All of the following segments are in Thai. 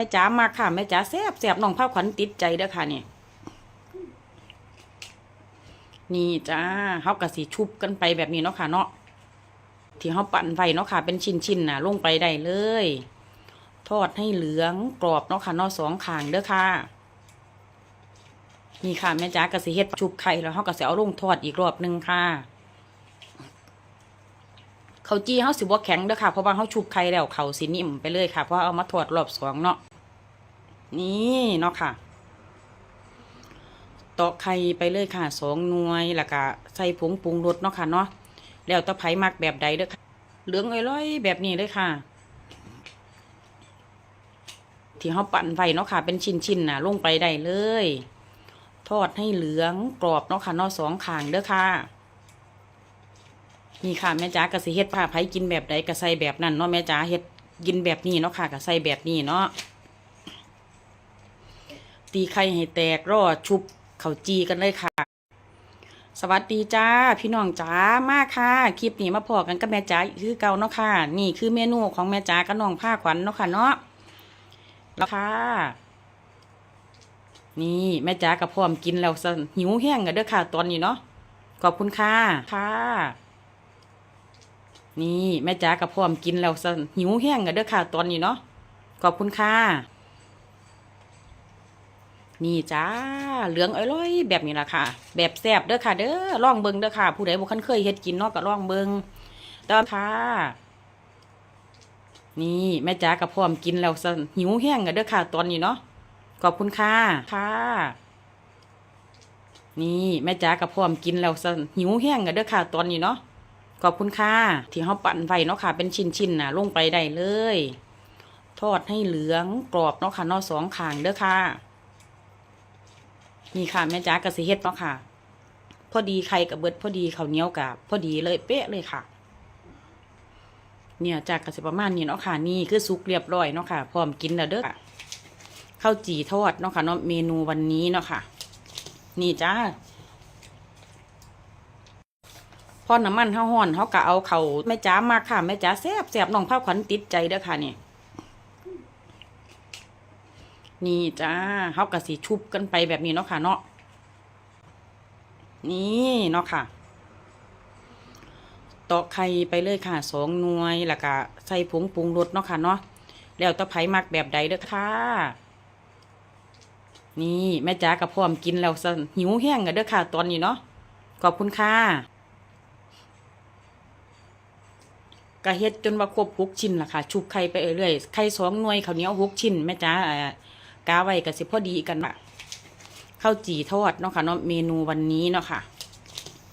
แม่จ๋ามาค่ะแม่จ๋าแซ่บแซบน้องภาพขวัญติดใจเด้อค่ะเนี่ยนี่จ้าเฮากะสิชุบกันไปแบบนี้เนาะค่ะ เนาะที่เฮาปั่นไว้เนาะค่ะ เป็นชิ้นๆน่ะ ลงไปได้เลย ทอดให้เหลืองกรอบเนาะค่ะเนาะสองขางเด้อค่ะ นี่ค่ะแม่จ๋ากะสิเฮ็ดชุบไข่แล้วเฮากะสิเอาลงทอดอีกรอบหนึ่งค่ะเขาจี้เฮาสิบ่แข็งเด้อค่ะเพราะว่าเฮาชุบไข่แล้วเขาสินิ่มไปเลยค่ะเพราะว่าเอามาทอดรอบสองเนาะ นี่เนาะค่ะตอกไข่ไปเลยค่ะสองหน่วยแล้วก็ใส่ผงปรุงรสเนาะค่ะเนาะแล้วตะไคร้มักแบบใดเด้อค่ะ เหลืองอ้อยแบบนี้เลยค่ะ ที่เขาปั่นไว้เนาะค่ะ เป็นชิ้นๆน่ะลงไปได้เลย ทอดให้เหลืองกรอบเนาะค่ะนาะสองขางเด้อค่ะนี่ค่ะแม่จ๋ากะสิเฮ็ดผ้าไผกินแบบใดก็ใส่แบบนั้นเนาะแม่จ๋าเฮ็ดกินแบบนี้เนาะค่ะก็ใส่แบบนี้เนาะ ตีไข่ให้แตกรอชุบเข่าจีกันเลยค่ะ สวัสดีจ้า พี่น้องจ้ามากค่ะ คลิปนี้มาพอกันกับแม่จ๋าคือเก่าเนาะค่ะ นี่คือเมนูของแม่จ๋ากับน้องผ้าขวัญเนาะค่ะเนาะแล้วค่ะ นี่แม่จ๋ากับพร้อมกินแล้วหิวแห้งกันเด้อค่ะ ตอนนี้เนาะขอบคุณค่ะค่ะนี่แม่จ๋ากับพร้อมกินแล้วหิวแห้งกันเด้อค่ะ ตอนนี้เนาะขอบคุณค่ะ นี่จ้า เหลืองอ้อยๆแบบนี้ละค่ะ แบบแซ่บเด้อค่ะ เด้อลองเบิงเด้อค่ะ ผู้ใดบ่คันเคยเฮ็ดกินนาะก็ลองเบิงตามค่ะ นี่แม่จ๋ากับพร้อมกินแล้วหิวแห้งกันเด้อค่ะ ตอนนี้เนาะขอบคุณค่ะค่ะ นี่แม่จ๋ากับพร้อมกินแล้วหิวแห้งกันเด้อค่ะ ตอนนี้เนาะขอบคุณค่ะที่เฮาปั่นไว้เนาะค่ะ เป็นชิ้นๆนะลงไปได้เลย ทอดให้เหลืองกรอบเนาะค่ะนาะสองข้างเด้อค่ะ นี่ค่ะแม่จ๋ากระสิเฮ็ดเนาะค่ะ พอดีไข่กับเบิดพอดีเขาเนี้ยวกับพอดีเลยเป๊ะเลยค่ะ เนี่ยจากกะสิประมาณนี้เนาะค่ะ นี่คือสุกเรียบร้อยเนาะค่ะ พร้อมกินแล้วเด้อข้าวจี่ทอดเนาะค่ะเนาะเมนูวันนี้เนาะค่ะ นี่จ้าพอน้ำมันเฮาฮ้อนเฮาก็เอาเขาแม่จ๋ามาค่ะแม่จ๋าแซ่บแซ่บน้องภาพขวัญติดใจเด้อค่ะนี่ นี่จ้าเฮากะสิชุบกันไปแบบนี้เนาะค่ะเนาะ นี่เนาะค่ะ ตอกไข่ไปเลยค่ะสองหน่วยแล้วก็ใส่ผงปรุงรสเนาะค่ะเนาะ แล้วตะไคร้มักแบบใดเด้อค่ะ นี่แม่จ๋ากับพร้อมกินแล้วหิวแห้งกันเด้อค่ะ ตอนนี้เนาะ ขอบคุณค่ะกะเฮ็ดจนว่าครบหกชิ้นล่ะค่ะ ชุบไข่ไปเรื่อยๆไข่สองหน่วยข้าวเหนียวหกชิ้นแม่จ๋าอ่า กาไว้ก็สิพอดีกันละข้าวจีทอดเนาะค่ะเนาะเมนูวันนี้เนาะค่ะ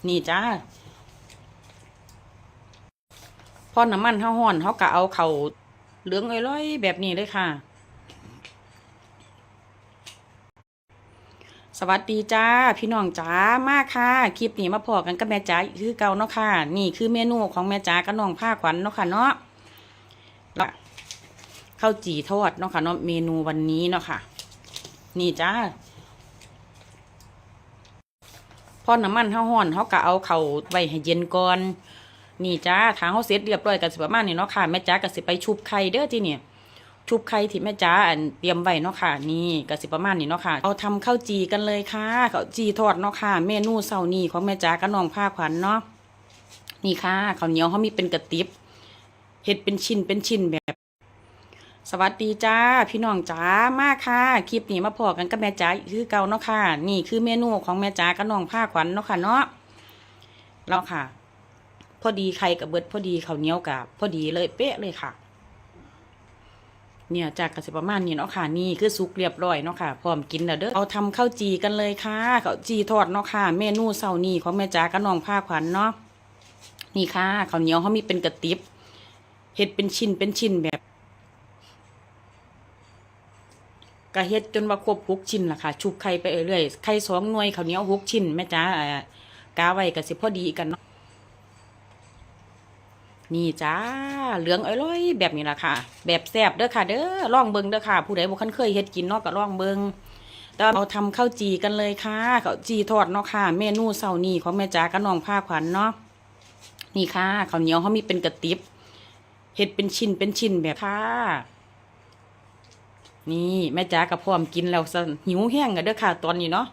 นี่จ้าพอน้ำมันเฮาฮ้อนเฮาก็เอาเขาเหลืองอ้อยๆแบบนี้เลยค่ะ สวัสดีจ้า พี่น้องจ้ามากค่ะ คลิปนี้มาพอกันกับแม่จ๋าคือเก่าเนาะค่ะ นี่คือเมนูของแม่จ๋ากับน้องผ้าขวัญเนาะค่ะเนาะล้ว ข้าวจี่ทอดเนาะค่ะเนาะเมนูวันนี้เนาะค่ะ นี่จ้าพอน้ำมันเฮาฮ้อนเฮาก็เอาเข่าไว้ให้เย็นก่อน นี่จ้าทางเฮาเสร็จเรียบร้อยกันสิประมาณนี้เนาะค่ะแม่จ๋าก็สิไปชุบไข่เด้อที่นี่ชุบไข่ที่แม่จ๋าอันเตรียมไว้เนาะค่ะ นี่ก็สิประมาณนี้เนาะค่ะ เอาทำข้าวจีกันเลยค่ะข้าวจีทอดเนาะค่ะ เมนูเช้านี้ของแม่จ๋ากับน้องผ้าขวัญเนาะนี่ค่ะข้าวเหนียวเฮามีเป็นกระติบเฮ็ดเป็นชิ้นเป็นชิ้นแบบ สวัสดีจ้าพี่น้องจ้ามาค่ะคลิปนี้มาพอกันกับแม่จ๋าคือเก่าเนาะค่ะ นี่คือเมนูของแม่จ๋ากับน้องผ้าขวัญเนาะค่ะเนาะแล้วค่ะ พอดีไข่กับเบิดพอดีข้าวเหนียวกับพอดีเลยเป๊ะเลยค่ะ เนี่ยจากกสิประมาณนี้เนาะค่ะ นี่คือสุกเรียบร้อยเนาะค่ะพร้อมกินแล้วเด้อเอาทำข้าวจีกันเลยค่ะข้าวจีทอดเนาะค่ะ เมนูเช้านี้ของแม่จ๋ากับน้องผ้าขวัญเนาะนี่ค่ะข้าวเหนียวเขามีเป็นกระติบเฮ็ดเป็นชิ้นเป็นชิ้นแบบ ก็เฮ็ดจนว่าครบหกชิ้นล่ะค่ะ ชุบไข่ไปเรื่อยๆไข่สองหน่วยข้าวเหนียวหกชิ้นแม่จ้าอ่ากาไว้ก็สิพอดีกันเนาะนี่จ้าเหลืองอ้อยแบบนี้ล่ะค่ะ แบบแซ่บเด้อค่ะ เด้อล่องเบิงเด้อค่ะ ผู้ใดบ่คันเคยเฮ็ดกินเนาะก็ล่องเบิงแต่เราทำข้าวจีกันเลยค่ะข้าวจีทอดเนาะค่ะ เมนูเช้านี้ของแม่จ๋ากับน้องผ้าขวัญเนาะนี่ค่ะข้าวเหนียวเขามีเป็นกระติบเฮ็ดเป็นชิ้นเป็นชิ้นแบบค่ะ นี่แม่จ๋ากับพร้อมกินแล้วซะหิวแห้งกันเด้อค่ะตอนนี้เนาะ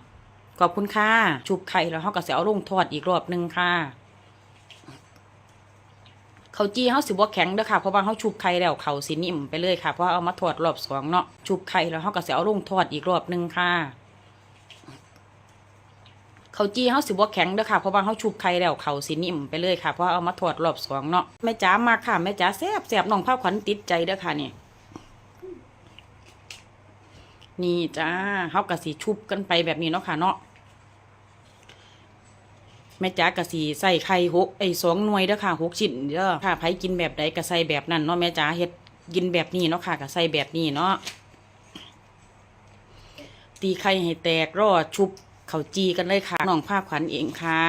ขอบคุณค่ะชุบไข่แล้วเฮาก็สิเอาลงทอดอีกรอบหนึ่งค่ะเขาจี้เฮาสิบ่แข็งเด้อค่ะเพราะว่าเฮาชุบไข่แล้วเขาสินิ่มไปเลยค่ะเพราะเอามาทอดรอบสองเนาะชุบไข่แล้วเฮาก็สิเอาลงทอดอีกรอบหนึ่งค่ะเขาจี้เฮาสิบ่แข็งเด้อค่ะเพราะว่าเฮาชุบไข่แล้วเขาสินิ่มไปเลยค่ะเพราะเอามาทอดรอบสองเนาะแม่จ๋ามาค่ะแม่จ๋าแซ่บแซ่บน้องภาพขวัญติดใจเด้อค่ะนี่ นี่จ้าเฮากะสีชุบกันไปแบบนี้เนาะค่ะเนาะแม่จ๋ากะสีใส่ไข่หกไอ้สองหน่วยเด้อค่ะหกชิ้นเด้อค่ะไผกินแบบใดก็ใส่แบบนั้นเนาะแม่จ๋าเฮ็ดกินแบบนี้เนาะค่ะก็ใส่แบบนี้เนาะตีไข่ให้แตกรอชุบเข้าจีกันเลยค่ะน้องภาพขวัญเองค่ะ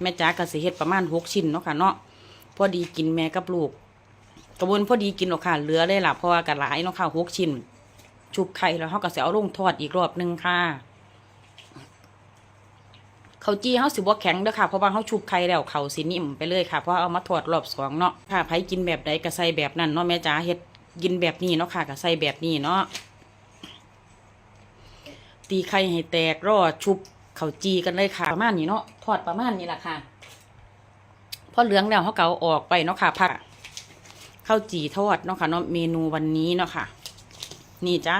แม่จ๋ากะสิเฮ็ดประมาณหกชิ้นเนาะค่ะเนาะพอดีกินแม่กับลูกกระบวนพอดีกินหรอกค่ะเหลือเลยล่ะเพราะว่ากะหลายเนาะค่ะหกชิ้น ชุบไข่แล้วเขาก็สิเอาลงทอดอีกรอบหนึ่งค่ะเขาจี้เขาสิบ่แข็งเด้อค่ะเพราะว่าเขาชุบไข่แล้วเขาสินิ่มไปเลยค่ะเพราะเอามาทอดรอบสองเนาะค่ะไผกินแบบใดก็ใส่แบบนั้นเนาะแม่จ๋าเฮ็ดกินแบบนี้เนาะค่ะก็ใส่แบบนี้เนาะตีไข่ให้แตกรอชุบเขาจีกันเลยค่ะประมาณนี้เนาะทอดประมาณนี้แหละค่ะพอเหลืองแล้วเขาเกาออกไปเนาะค่ะพักข้าวจีทอดเนาะค่ะเนาะเมนูวันนี้เนาะค่ะ นี่จ้า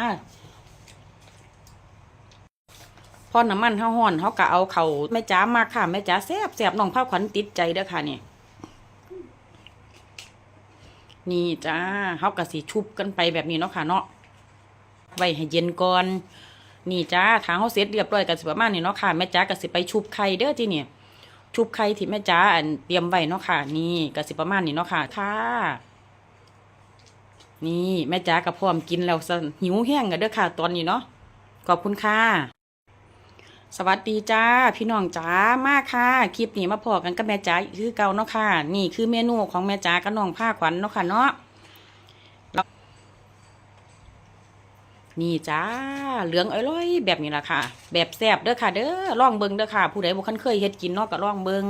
พอน้ำมันเฮาฮ้อนเฮาก็เอาเขาแม่จ๋ามาค่ะแม่จ๋าแซบแซบน้องภาพขวัญติดใจเด้อค่ะนี่นี่จ้าเฮาก็สิชุบกันไปแบบนี้เนาะค่ะเนาะไว้ให้เย็นก่อน นี่จ้าทางเฮาเสร็จเรียบร้อยก็สิประมาณนี้เนาะค่ะแม่จ๋าก็สิไปชุบไข่เด้อที่นี่ชุบไข่ที่แม่จ๋าอันเตรียมไว้เนาะค่ะ นี่ก็สิประมาณนี้เนาะค่ะค่ะ นี่แม่จ๋ากับพร้อมกินแล้วหิวแห้งกันเด้อค่ะตอนนี้เนาะขอบคุณค่ะ สวัสดีจ้า พี่น้องจ๋ามากค่ะ คลิปนี้มาพอกันกับแม่จ๋าคือเก่าเนาะค่ะ นี่คือเมนูของแม่จ๋ากับน้องผ้าขวัญเนาะค่ะเนาะนี่จ้า เหลืองอร่อยแบบนี้ล่ะค่ะ แบบแซ่บเด้อค่ะ เด้อลองเบิงเด้อค่ะ ผู้ใดบ่คันเคยเฮ็ดกินเนาะก็ลองเบิง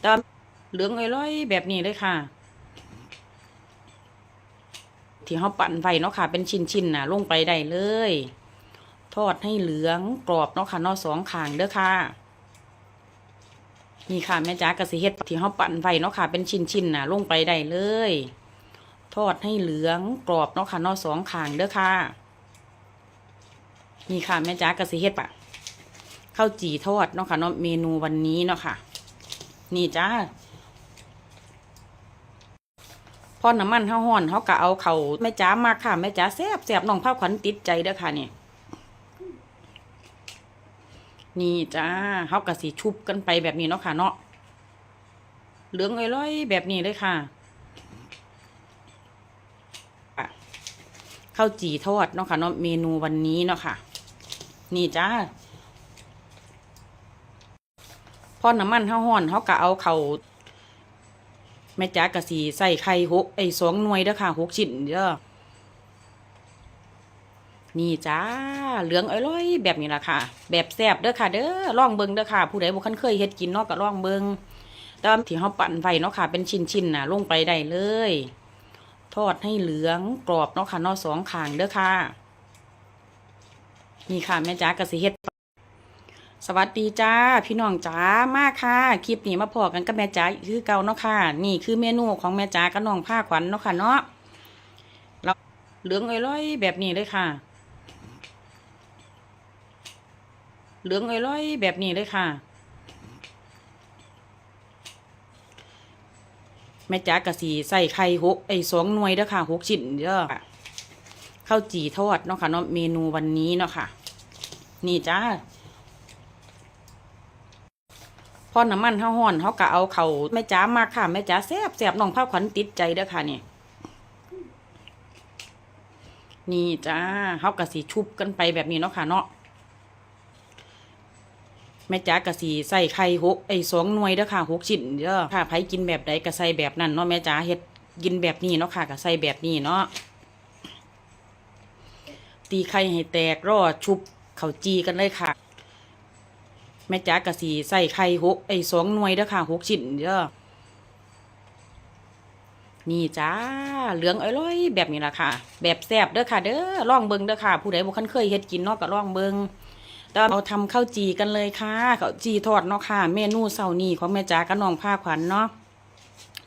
แต่เหลืองอร่อยแบบนี้เลยค่ะ ที่เขาปั่นไฟเนาะค่ะ เป็นชิ้นๆน่ะลงไปได้เลย ทอดให้เหลืองกรอบเนาะค่ะนอสองขางเด้อค่ะ นี่ค่ะแม่จ๋ากระสิเฮ็ดที่เขาปั่นไฟเนาะค่ะ เป็นชิ้นๆน่ะลงไปได้เลย ทอดให้เหลืองกรอบเนาะค่ะนอสองขางเด้อค่ะ นี่ค่ะแม่จ๋ากระสิเฮ็ดปะข้าวจี่ทอดเนาะค่ะเนาะเมนูวันนี้เนาะค่ะ นี่จ้า พอน้ำมันเฮาฮ้อนเฮาก็เอาเขาแม่จ๋ามาค่ะแม่จ๋าแซ่บแซ่บน้องภาพขวัญติดใจเด้อค่ะนี่นี่จ้าเฮาก็สิชุบกันไปแบบนี้เนาะค่ะเนาะเหลืองอร่อยแบบนี้เลยค่ะอะข้าวจี่ทอดเนาะค่ะเนาะเมนูวันนี้เนาะค่ะ นี่จ้าพอน้ำมันเฮาฮ้อนเฮาก็เอาเขา แม่จ๋ากะสีใส่ไข่หกไอ้สองหน่วยเด้อค่ะหกชิ้นเด้อนี่จ้าเหลืองอร่อยแบบนี้ละค่ะ แบบแซ่บเด้อค่ะ เด้อลองเบิงเด้อค่ะ ผู้ใดบ่คันเคยเฮ็ดกินเนาะก็ลองเบิงต่ว่าที่เฮาปั่นไฟเนาะค่ะ เป็นชิ้นๆน่ะลงไปได้เลย ทอดให้เหลืองกรอบเนาะค่ะนาะสองข้างเด้อค่ะ นี่ค่ะแม่จ๋ากะสิเฮ็ดส วัสดีจ้าพี่น้องจ๋ามากค่ะคลิปนี้มาพอกันกับแม่จ๋าคือเก่าเนาะค่ะ นี่คือเมนูของแม่จ๋ากับน้องผ้าขวัญเนาะค่ะเนาะแล้วเหลืองอร่อยแบบนี้เลยค่ะ เหลืองอร่อยแบบนี้เลยค่ะ แม่จ๋ากะสีใส่ไข่หกไอ้สองหน่วยเด้อค่ะหกชิ้นเด้อข้าวจี่ทอดเนาะค่ะเนาะเมนูวันนี้เนาะค่ะ นี่จ้า พอน้ำมันเฮาฮ้อนเฮาก็เอาเขาแม่จ๋ามาค่ะแม่จ๋าแซ่บแซ่บน้องภาพขวัญติดใจเด้อค่ะนี่นี่จ้าเฮาก็สิชุบกันไปแบบนี้เนาะค่ะเนาะแม่จ๋าก็สิใส่ไข่หกไอ้สองหน่วยเด้อค่ะหกชิ้นเด้อค่ะไผกินแบบใดก็ใส่แบบนั้นเนาะแม่จ๋าเฮ็ดกินแบบนี้เนาะค่ะก็ใส่แบบนี้เนาะตีไข่ให้แตกรอชุบข้าวจีกันเลยค่ะ แม่จ๋ากะสีใส่ไข่หกไอ้สองหน่วยเด้อค่ะหกชิ้นเด้อนี่จ้าเหลืองอร่อยแบบนี้ละค่ะ แบบแซ่บเด้อค่ะ เด้อลองเบิงเด้อค่ะ ผู้ใดบ่คันเคยเฮ็ดกินเนาะก็ลองเบิงแต่ว่าเราทำข้าวจีกันเลยค่ะข้าวจีทอดเนาะค่ะ เมนูเช้านี้ของแม่จ๋ากับน้องผ้าขวัญเนาะ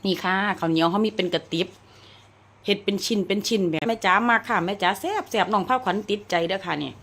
นี่ค่ะข้าวเหนียวเขามีเป็นกระติบเฮ็ดเป็นชิ้นเป็นชิ้นแบบแม่จ๋ามากค่ะแม่จ๋าแซ่บแซ่บน้องผ้าขวัญติดใจเด้อค่ะเนี่ย